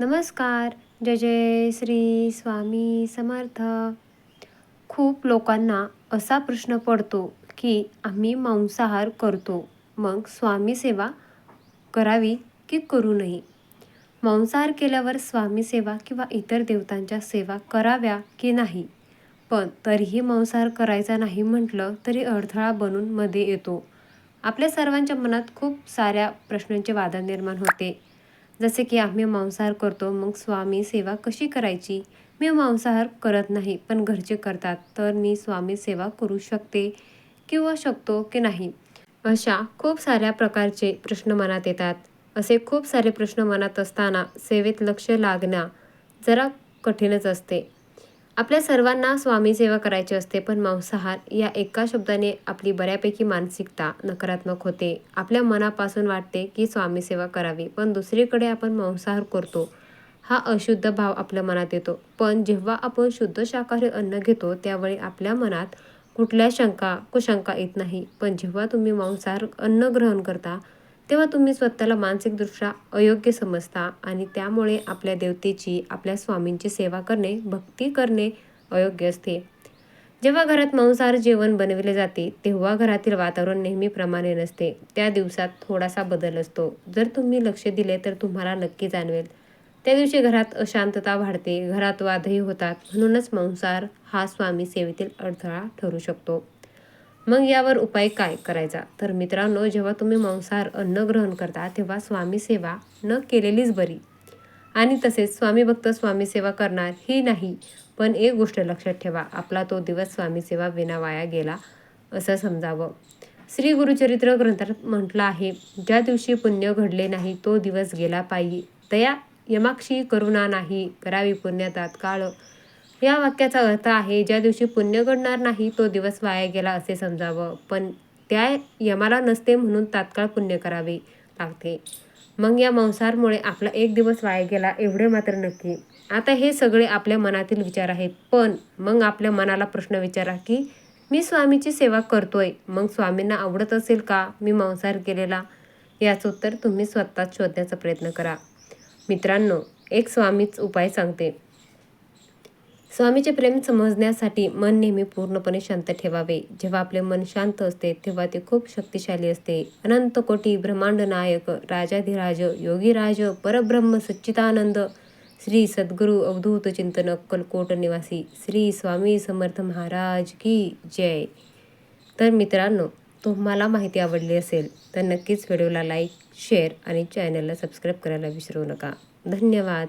नमस्कार. जय जय श्री स्वामी समर्थ. खूप लोकांना असा प्रश्न पडतो की आम्ही मांसाहार करतो मग स्वामी सेवा करावी की करू नये? मांसाहार केल्यावर स्वामी सेवा किंवा इतर देवतांच्या सेवा कराव्या की नाही? पण तरीही मांसाहार करायचा नाही म्हटलं तरी अडथळा बनून मध्ये येतो. आपल्या सर्वांच्या मनात खूप साऱ्या प्रश्नांचे वादन निर्माण होते. जसे की आम्ही मांसाहार करतो मग स्वामी सेवा कशी करायची? मी मांसाहार करत नाही पण घरचे करतात तर मी स्वामी सेवा करू शकते किंवा शकतो की नाही? अशा खूप साऱ्या प्रकारचे प्रश्न मनात येतात. असे खूप सारे प्रश्न मनात असताना सेवेत लक्ष लागणं जरा कठीणच असते. आपल्या सर्वांना स्वामी सेवा करायची असते पण मांसाहार या एका शब्दाने आपली बऱ्यापैकी मानसिकता नकारात्मक होते. आपल्या मनापासून वाटते की स्वामी सेवा करावी पण दुसरीकडे आपण मांसाहार करतो हा अशुद्ध भाव आपल्या मनात येतो. पण जेव्हा आपण शुद्ध शाकाहारी अन्न घेतो त्यावेळी आपल्या मनात कुठल्या शंका कुशंका येत नाही. पण जेव्हा तुम्ही मांसाहार अन्न ग्रहण करता तेव्हा तुम्ही स्वतःला मानसिकदृष्ट्या अयोग्य समजता आणि त्यामुळे आपल्या देवतेची आपल्या स्वामींची सेवा करणे भक्ती करणे अयोग्य असते. जेव्हा घरात मांसाहार जेवण बनविले जाते तेव्हा घरातील वातावरण नेहमीप्रमाणे नसते. त्या दिवसात थोडासा बदल असतो. जर तुम्ही लक्ष दिले तर तुम्हाला नक्की जाणवेल. त्या दिवशी घरात अशांतता वाढते घरात वादही होतात. म्हणूनच मांसाहार हा स्वामी सेवेतील अडथळा ठरू शकतो. मग यावर उपाय काय करायचा? तर मित्रांनो जेव्हा तुम्ही मांसाहार अन्न ग्रहण करता तेव्हा स्वामी सेवा न केलेलीच बरी. आणि तसेच स्वामी भक्त स्वामी सेवा करणार ही नाही. पण एक गोष्ट लक्षात ठेवा आपला तो दिवस स्वामी सेवा विना वाया गेला असं समजावं. श्री गुरुचरित्र ग्रंथात म्हटलं आहे ज्या दिवशी पुण्य घडले नाही तो दिवस गेला पायी. तया यमाक्षी करुणा नाही करावी पुण्य तात्काळ या वाक्याचा अर्थ आहे ज्या दिवशी पुण्य घडणार नाही तो दिवस वाया गेला असे समजावं. पण त्या यमाला नसते म्हणून तात्काळ पुण्य करावे लागते. मग या मांसाहारमुळे आपला एक दिवस वाया गेला एवढे मात्र नक्की. आता हे सगळे आपल्या मनातील विचार आहेत. पण मग आपल्या मनाला प्रश्न विचारा की मी स्वामीची सेवा करतोय मग स्वामींना आवडत असेल का? मी मांसाहार केलेला? याचं उत्तर तुम्ही स्वतःच शोधण्याचा प्रयत्न करा. मित्रांनो एक स्वामीच उपाय सांगते. स्वामीचे प्रेम समजण्यासाठी मन नेहमी पूर्णपणे शांत ठेवावे. जेव्हा आपले मन शांत असते तेव्हा ते खूप शक्तिशाली असते. अनंत कोटी ब्रह्मांड नायक राजाधिराज योगीराज परब्रह्म सच्चिदानंद श्री सद्गुरू अवधूत चिंतन अक्कलकोट निवासी श्री स्वामी समर्थ महाराज की जय. तर मित्रांनो तुम्हाला माहिती आवडली असेल तर नक्कीच व्हिडिओला लाईक शेअर आणि चॅनलला सबस्क्राईब करायला विसरू नका. धन्यवाद.